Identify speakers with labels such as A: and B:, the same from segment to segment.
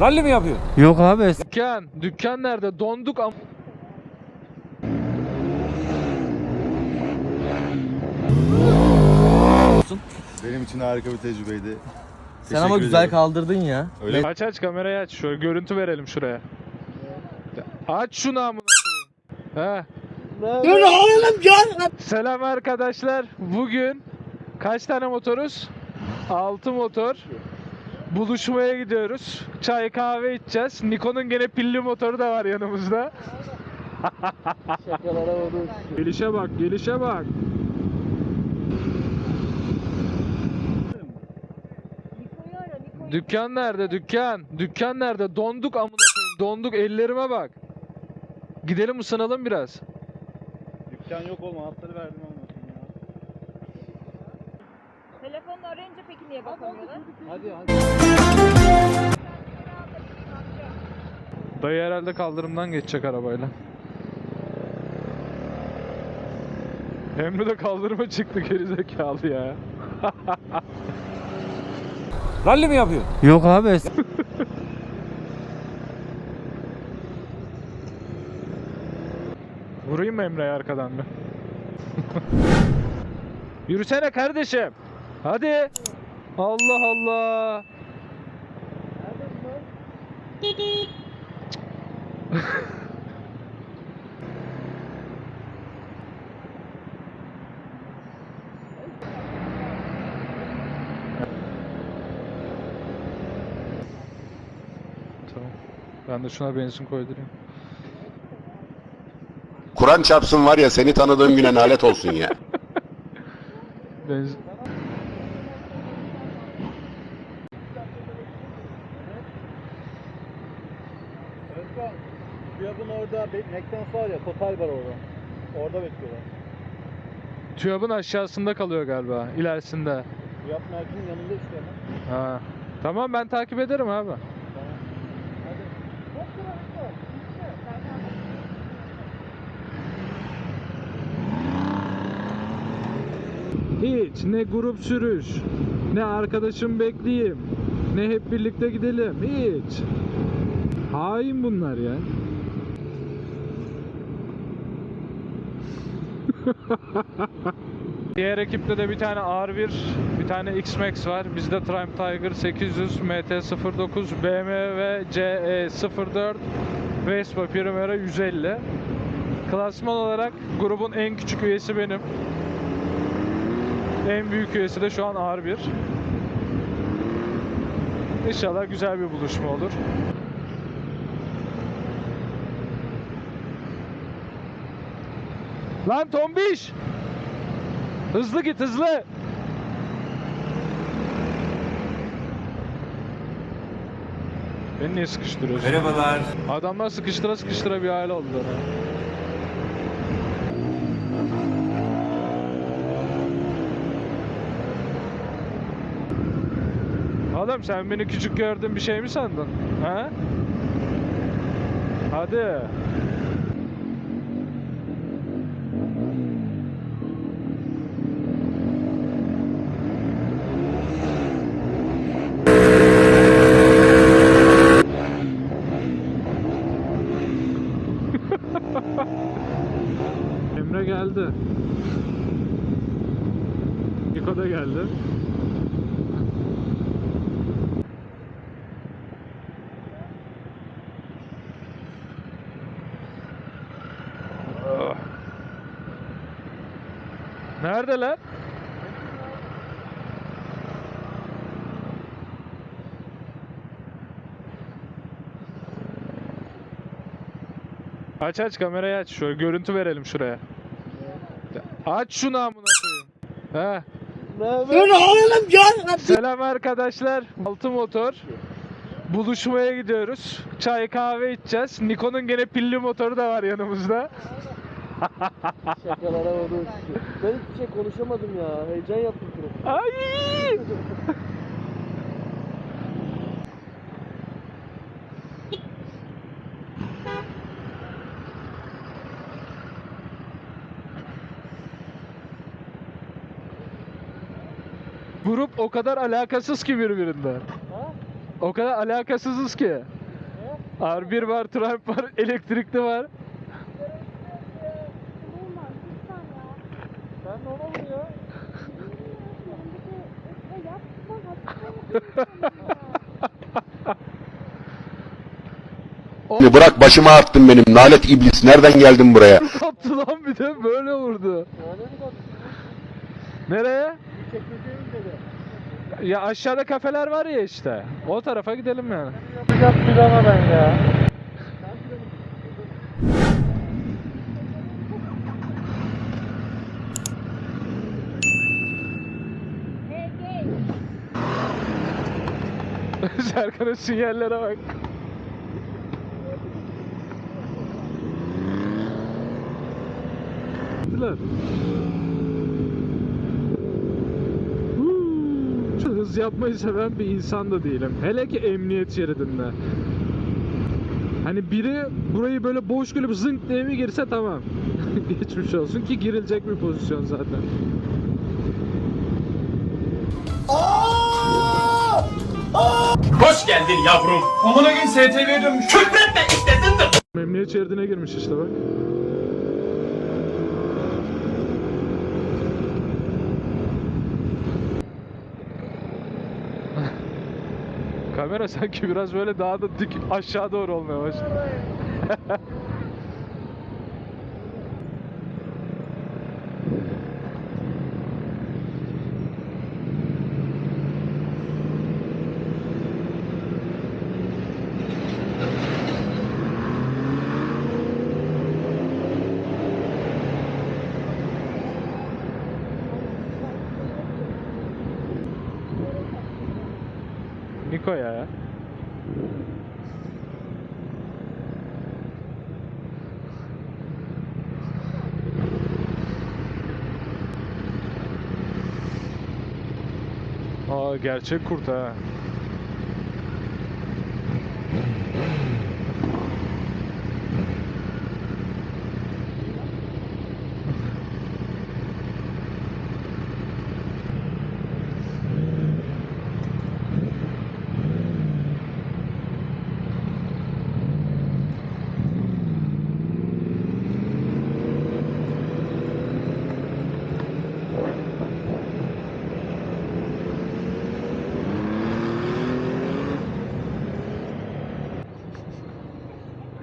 A: Ralli mi yapıyor?
B: Yok abi.
C: Dükkan. Dükkan nerede? Donduk am...
D: Benim için harika bir tecrübeydi.
B: Sen ama
D: Teşekkür
B: güzel
D: ederim.
B: kaldırdın ya.
D: Öyle
C: Aç aç kamerayı aç. Şöyle görüntü verelim şuraya. Aç şunu amına koyayım. He. Selam arkadaşlar. Bugün kaç tane motoruz? 6 motor. Buluşmaya gidiyoruz. Çay kahve içeceğiz. Nikon'un gene pilli motoru da var yanımızda. Gelişe bak, gelişe bak. Dükkan nerede? Dükkan. Dükkan nerede? Donduk amına koyayım. Donduk ellerime bak. Gidelim ısınalım biraz.
D: Dükkan yok olma hatları verdim anlatayım
E: arayınca peki niye bakamıyorlar?
D: Hadi hadi.
C: Dayı herhalde kaldırımdan geçecek arabayla. Emre de kaldırıma çıktı gerizekalı ya.
A: Ralli mi yapıyor?
B: Yok abi.
C: Vurayım mı Emre'ye arkadan bir? Yürüsene kardeşim. Hadi. Allah Allah. tamam. Ben de şuna benzin koydurayım.
F: Kur'an çarpsın var ya seni tanıdığım güne nalet olsun ya.
C: Benzin.
D: Özkan, TÜYAP'ın orada McDonald's var ya, Total var orada. Orada bekliyorlar.
C: TÜYAP'ın aşağısında kalıyor galiba, ilerisinde.
D: TÜYAP merkezinin yanında işte.
C: Ha. Tamam ben takip ederim abi. Hiç ne grup sürüş, ne arkadaşım bekleyeyim, ne hep birlikte gidelim. Hiç. Hain bunlar ya. Diğer ekipte de bir tane R1, bir tane X-Max var. Bizde Triumph Tiger 800, MT-09, BMW CE04, Vespa Primera 150. Klasman olarak grubun en küçük üyesi benim. En büyük üyesi de şu an R1. İnşallah güzel bir buluşma olur. Lan tombiş! Hızlı git hızlı. Beni niye sıkıştırıyorsun?
A: Merhabalar.
C: Adamlar sıkıştıra sıkıştıra bir aile oldular. ha. Oğlum sen beni küçük gördün bir şey mi sandın? Ha? Hadi. Emre geldi. Niko da geldi. Ah. Neredeler? Aç aç kamerayı aç. Şöyle görüntü verelim şuraya. Aç şunu amına koyayım. He. Selam arkadaşlar. Altı motor. Buluşmaya gidiyoruz. Çay kahve içeceğiz. Nikon'un gene pilli motoru da var yanımızda.
B: Şakalara olur. Ben hiçbir şey konuşamadım ya. Heyecan yaptım.
C: Ay! Grup o kadar alakasız ki birbirinden. O kadar alakasızız ki. R1 var, Triumph var, elektrikli var.
D: Ben normal mı ya?
F: Bırak başıma arttın benim nalet iblis nereden geldin buraya?
C: Attı lan bir de böyle vurdu. Nereye? Ya aşağıda kafeler var ya işte. O tarafa gidelim yani.
D: Yapacak plana ben ya.
C: Serkan'ın sinyallere bak. Gittiler. Huu, Çok hız yapmayı seven bir insan da değilim. Hele ki emniyet şeridinde. Hani biri burayı böyle boş görüp zınk diye mi girse tamam. Geçmiş olsun ki girilecek bir pozisyon zaten.
G: Hoş geldin yavrum. Amına gün STV'ye dönmüş. Küfretme istedin de.
C: Emniyet şeridine girmiş işte bak. Kamera sanki biraz böyle daha da dik aşağı doğru olmaya başladı. Niko ya. Aa gerçek kurt ha.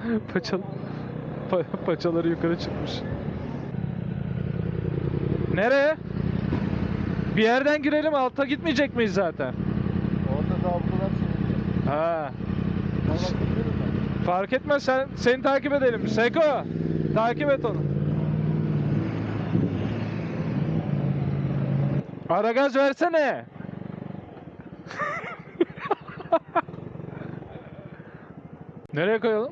C: Paçal pa- paçaları yukarı çıkmış. Nereye? Bir yerden girelim alta gitmeyecek miyiz zaten?
D: Orada zabıtalar çeviriyor.
C: Ha.
D: Bana bakabilirim ben.
C: Fark etmez sen seni takip edelim. Seko takip et onu. Ara gaz versene. Nereye koyalım?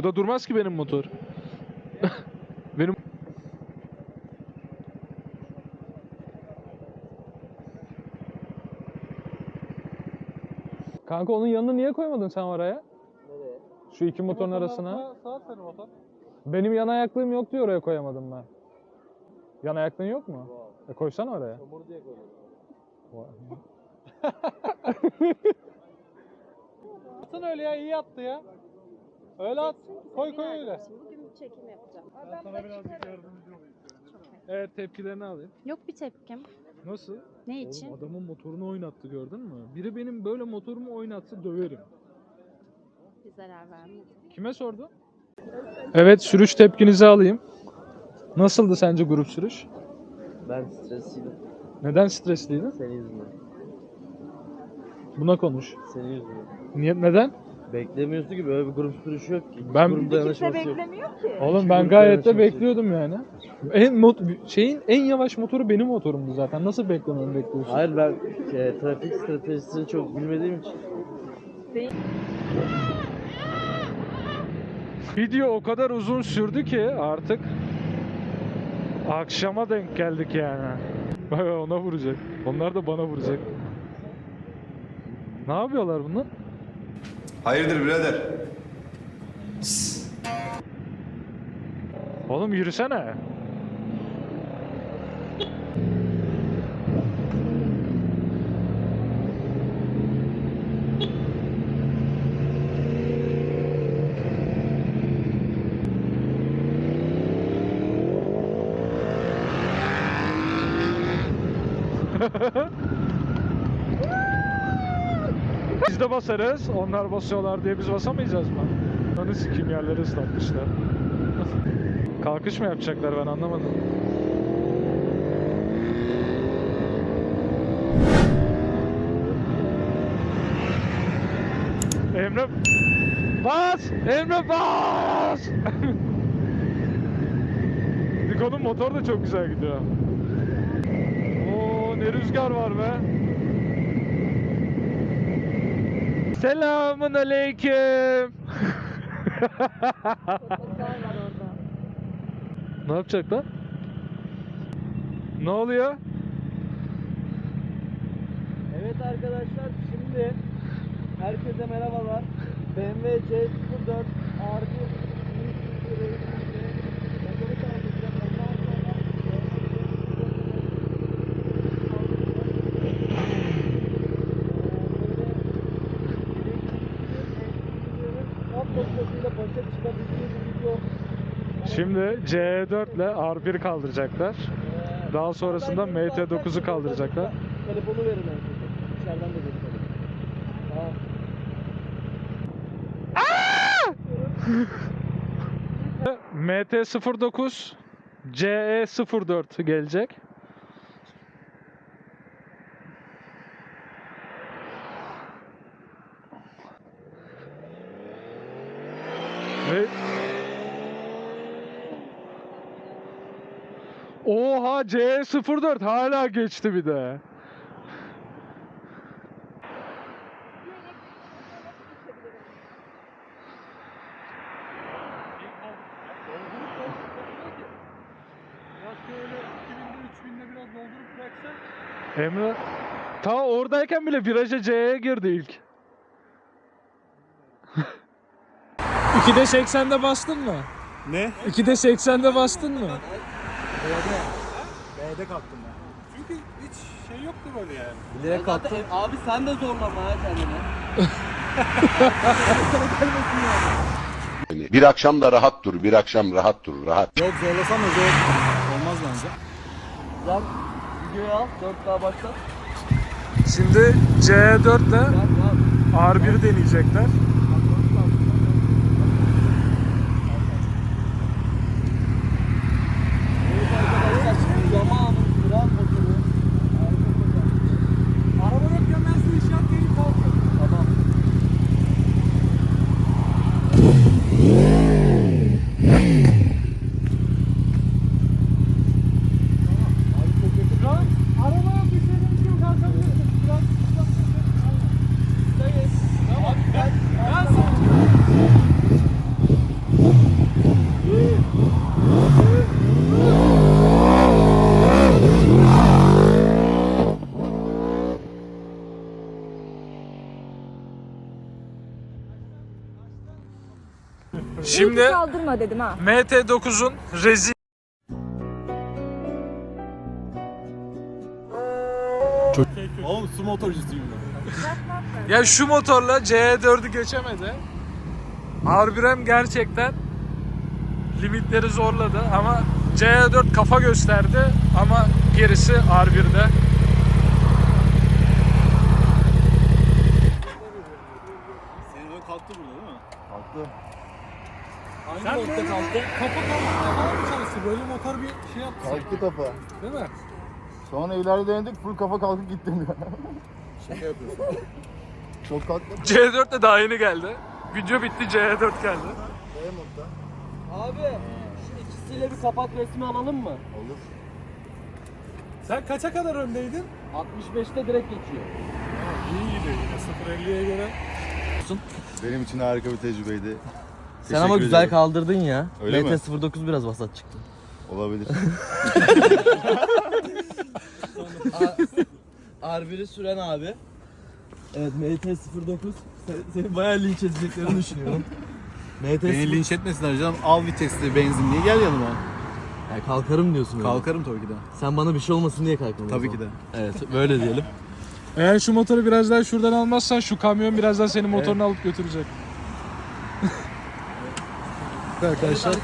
C: Burada durmaz ki benim motor. benim Kanka onun yanına niye koymadın sen oraya?
B: Nereye?
C: Şu iki motorun arasına.
D: Sağ senin motor.
C: Benim yan ayaklığım yok diye oraya koyamadım ben. Yan ayaklığın yok mu?
B: Wow.
C: E koysana oraya.
B: Çamur diye koydum.
D: Atın öyle ya iyi attı ya. Öyle at. Koy koy öyle.
E: Bugün bir çekim yapacağım.
D: Ben sana birazcık yardımcı olayım.
C: Evet tepkilerini alayım.
H: Yok bir tepkim.
C: Nasıl?
H: Ne için?
C: Oğlum adamın motorunu oynattı gördün mü? Biri benim böyle motorumu oynatsa döverim.
H: Bir zarar vermedim.
C: Kime sordu? Evet sürüş tepkinizi alayım. Nasıldı sence grup sürüş?
B: Ben stresliydim.
C: Neden stresliydin?
B: Senin yüzünden.
C: Buna konuş.
B: Senin yüzünden.
C: Niye, neden?
B: Beklemiyorsun ki böyle bir grup sürüşü yok ki.
C: Ben-
B: grup
E: Kimse
B: dayanışması yok.
E: beklemiyor ki.
C: Oğlum ben gayet de
B: dayanışması.
C: bekliyordum yani. En mot- şeyin en yavaş motoru benim motorumdu zaten. Nasıl beklememi bekliyorsun?
B: Hayır ben e, trafik stratejisini çok bilmediğim için.
C: Video o kadar uzun sürdü ki artık akşama denk geldik yani. Bak bak, ona vuracak. Onlar da bana vuracak. Ne yapıyorlar bunlar?
I: Hayırdır birader?
C: Oğlum yürüsene. Biz de basarız. Onlar basıyorlar diye biz basamayacağız mı? Onu sikim yerleri ıslatmışlar. Kalkış mı yapacaklar ben anlamadım. Emre bas! Emre bas! Nikon'un motor da çok güzel gidiyor. Oo ne rüzgar var be. Selamun aleyküm. ne yapacak lan? Ne oluyor?
B: Evet arkadaşlar şimdi herkese merhabalar. BMW C04 R1 motoru tanıtacağım. Ondan sonra Tam noktasıyla başa çıkabildiği bir video.
C: Şimdi C4 ile R1 kaldıracaklar. Daha sonrasında MT9'u kaldıracaklar.
B: Telefonu verin. İçeriden de gösterin. Tamam.
C: MT09 CE04 gelecek. Oha CE04 hala geçti bir de. Emre ta oradayken bile viraja C'ye girdi ilk. 2'de 80'de bastın mı?
D: Ne?
C: 2'de 80'de bastın mı?
D: B'de kalktım ben. Çünkü hiç şey yoktu böyle yani.
B: Bilerek kalktım. Abi sen de zorlama ha kendini.
F: Bir akşam da rahat dur, bir akşam rahat dur, rahat.
D: Yok zorlasam da zor. Olmaz bence.
B: Lan videoyu al 4K başlat.
C: Şimdi C4 ile
B: Lan lan.
C: R1 deneyecekler.
B: Evet arkadaşlar şimdi Yamaha'nın kral motoru. Harika motor.
D: Araba yokken ben size iş yap gelip kalkıyorum.
B: Tamam. Abi çok kötü.
D: Lan araba yok bir şeyden bir şey yok kalkabilirsin. Biraz
B: Buradayız. Tamam. Ben,
D: Ben sana
C: Şimdi
E: Kaldırma dedim ha.
C: MT9'un rezi
D: Oğlum su motorcusuyum ben.
C: ya şu motorla C4'ü geçemedi. R1M gerçekten limitleri zorladı ama C4 kafa gösterdi ama gerisi R1'de.
D: Senin ön kalktı burada değil mi?
I: Kalktı.
B: Hangi
D: Sen
B: modda kalktı?
D: kafa kalkmaya falan mı çalıştı? Böyle motor bir şey yaptı.
I: Kalktı kafa.
D: Değil mi?
I: Sonra ileride denedik full kafa kalkıp gittim.
D: Şaka yapıyorsun.
I: Çok kalktı.
C: C4 de daha yeni geldi. Video bitti C4 geldi.
I: B modda.
B: Abi şu ikisiyle bir kapak resmi alalım mı?
I: Olur.
D: Sen kaça kadar öndeydin?
B: 65'te direkt geçiyor.
D: İyi gidiyor yine 0.50'ye göre.
I: Benim için harika bir tecrübeydi.
B: Sen ama güzel
I: ederim.
B: kaldırdın ya.
I: Öyle mi?
B: MT-09 biraz vasat çıktı.
I: Olabilir.
B: R1'i süren abi. Evet MT-09. Sen, seni bayağı linç edeceklerini düşünüyorum. MT
D: Beni linç etmesinler canım. Al vitesli benzinliği gel yanıma.
B: Yani kalkarım diyorsun öyle.
D: Kalkarım tabii ki de.
B: Sen bana bir şey olmasın diye kalkmadın.
D: Tabii ki de.
B: Evet böyle diyelim.
C: Eğer şu motoru biraz daha şuradan almazsan şu kamyon birazdan senin motorunu alıp götürecek. Arkadaşlar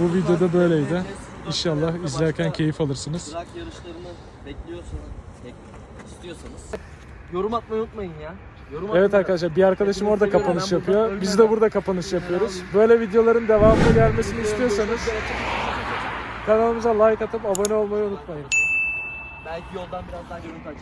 C: bu videoda böyleydi. İnşallah izlerken keyif alırsınız.
B: Drag yarışlarını bekliyorsanız, bek- istiyorsanız yorum atmayı unutmayın ya. Yorum
C: Evet arkadaşlar bir arkadaşım
B: Hepinizi
C: orada
B: seviyorum.
C: kapanış
B: Ben
C: yapıyor. Biz de
B: ölmeden-
C: burada kapanış yapıyoruz. Böyle videoların devamlı gelmesini istiyorsanız kanalımıza like atıp abone olmayı unutmayın.
B: Belki yoldan birazdan görüntü açarım.